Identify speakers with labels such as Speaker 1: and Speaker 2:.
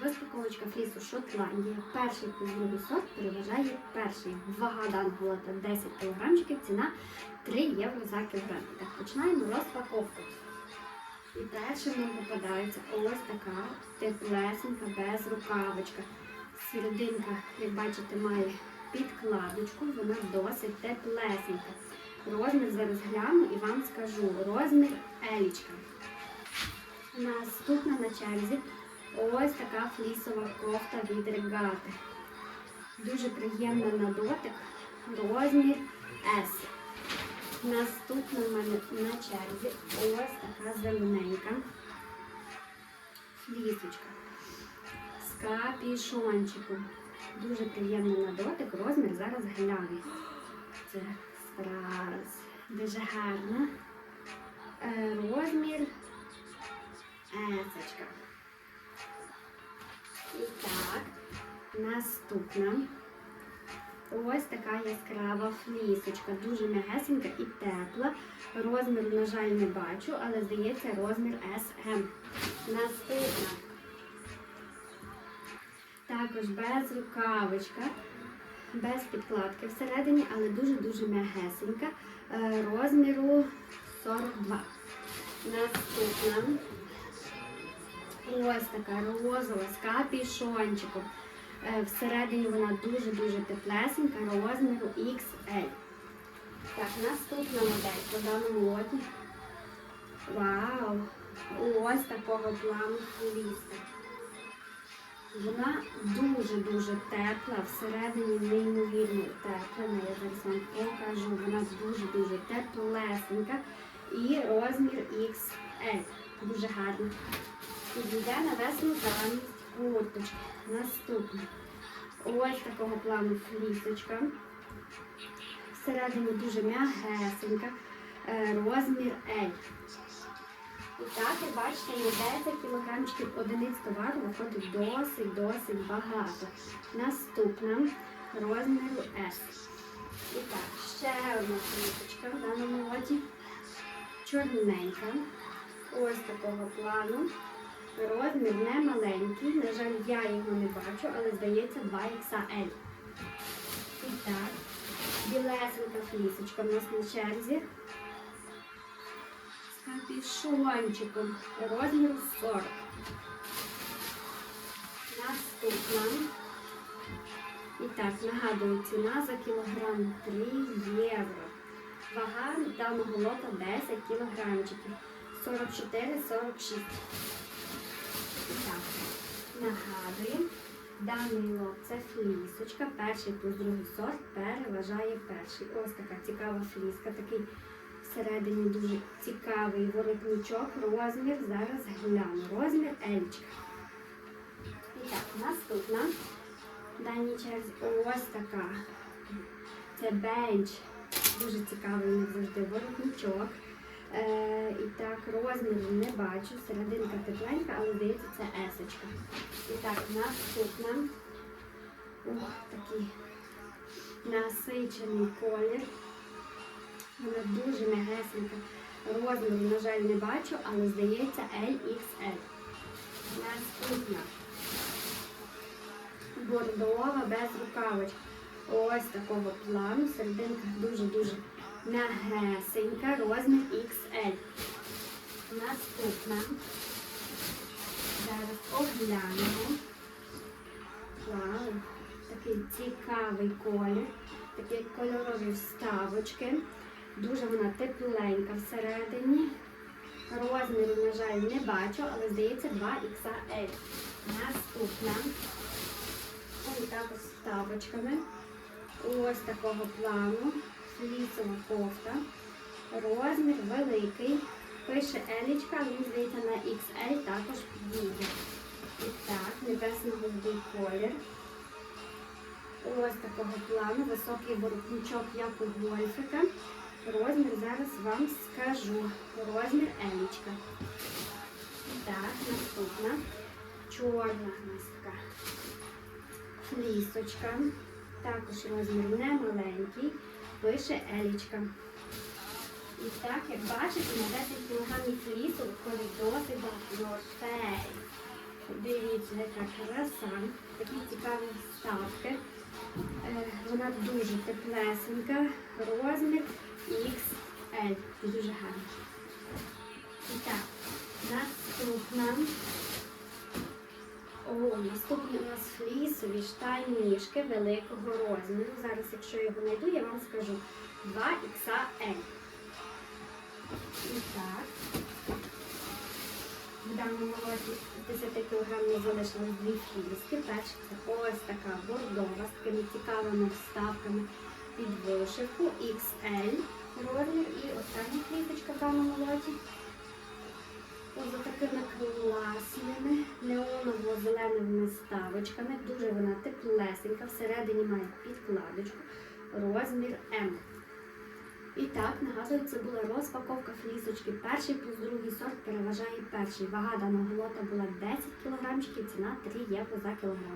Speaker 1: Розпаковочка флісу Шотландія. Перший плюс сорт переважає перший. Вага даного лота 10 кг, ціна 3 євро за кілограм. Так, починаємо розпаковку. І першим нам попадається ось така теплесенька без рукавичка. Серединка, як бачите, має підкладочку, вона досить теплесенька. Розмір зараз гляну і вам скажу. Розмір елічка. Наступна на черзі ось така флісова кофта від регати. Дуже приємна на дотик. Розмір S. Наступна в мене на черзі ось така зелененька флісочка з капішончиком. Дуже приємний на дотик. Розмір зараз гляну. Це зараз дуже гарна. Е, Розмір наступна. Ось така яскрава флісочка, дуже м'ягесенька і тепла. Розмір, на жаль, не бачу, але здається розмір SM. Наступна. Також без рукавичка, без підкладки всередині, але дуже-дуже м'ягесенька. Е, Розміру 42. Наступна. Ось така розова з капішончиком. Е, Всередині вона дуже-дуже теплесенька, розміру XL. Так, наступна модель по даному лоті. Вау! Ось такого плану фліста. Вона дуже-дуже тепла, всередині неймовірно тепла. Ну, Я зараз вам покажу. Вона дуже-дуже теплесенька. І розмір XL. Дуже гарно. Підійде на весну замість курточки. Наступне. Ось такого плану флісочка. Всередині дуже м'ягесенька. Е, Розмір L. І так, як бачите, є 10 кілограмчиків одиниць товару виходить досить-досить багато. Наступна розміру S. І так, ще одна флісочка в даному лоті. Чорненька. Ось такого плану. Розмір не маленький. На жаль, я його не бачу, але здається 2XL. І так, білесенька флісочка в нас на черзі. З капішончиком розміру 40. Наступна. І так, нагадую, ціна за кілограм 3 євро. Вага даного лота 10 кілограмчиків. 44-46. Так, нагадую, даний лот це флісочка, перший плюс другий сорт переважає перший. Ось така цікава фліска, такий всередині дуже цікавий воротничок. Розмір зараз гляну. Розмір Ельчка. І так, наступна. В даній черзі ось така. Це бенч. Дуже цікавий завжди воротничок. Е, і так, розміру не бачу. Серединка тепленька, але здається, це есочка. І так, наступна. Ох, такий насичений колір. Вона дуже м'ягесенька. Розміру, на жаль, не бачу, але здається LXL. Наступна. Бордова без рукавичок. Ось такого плану. Серединка дуже-дуже м'ягесенька, розмір XL. Наступна. Зараз оглянемо. Вау, такий цікавий колір. Такі кольорові вставочки. Дуже вона тепленька всередині. Розміру, на жаль, не бачу, але здається 2XL. Наступна. Ось також з вставочками. Ось такого плану. Флісова кофта. Розмір великий. Пише Елічка, він здається на XL також підійде. І так, небесно-голубий колір. Ось такого плану. Високий воротничок, як у гольфика. Розмір зараз вам скажу. Розмір Елічка. Так, наступна. Чорна у нас така флісочка. Також розмір не маленький. Пише Елічка. І так, як бачите, на 10 кг флісу виходить досить багато. North Дивіться, яка краса. Такі цікаві вставки. Е, Вона дуже теплесенька. Розмір XL. Дуже гарна. І так, наступна. О, наступні у нас флісові штанішки великого розміру. Зараз, якщо я його знайду, я вам скажу 2XL. І так. В даному році 10 кг не залишилось дві фліски. Перша ось така бордова з такими цікавими вставками під вишивку XL розмір. І остання флісочка в даному році. Ось такими класними неоново-зеленими ставочками. Дуже вона теплесенька. Всередині має підкладочку. Розмір М. І так, нагадую, це була розпаковка флісочки. Перший плюс другий сорт переважає перший. Вага даного лота була 10 кг, ціна 3 євро за кілограм.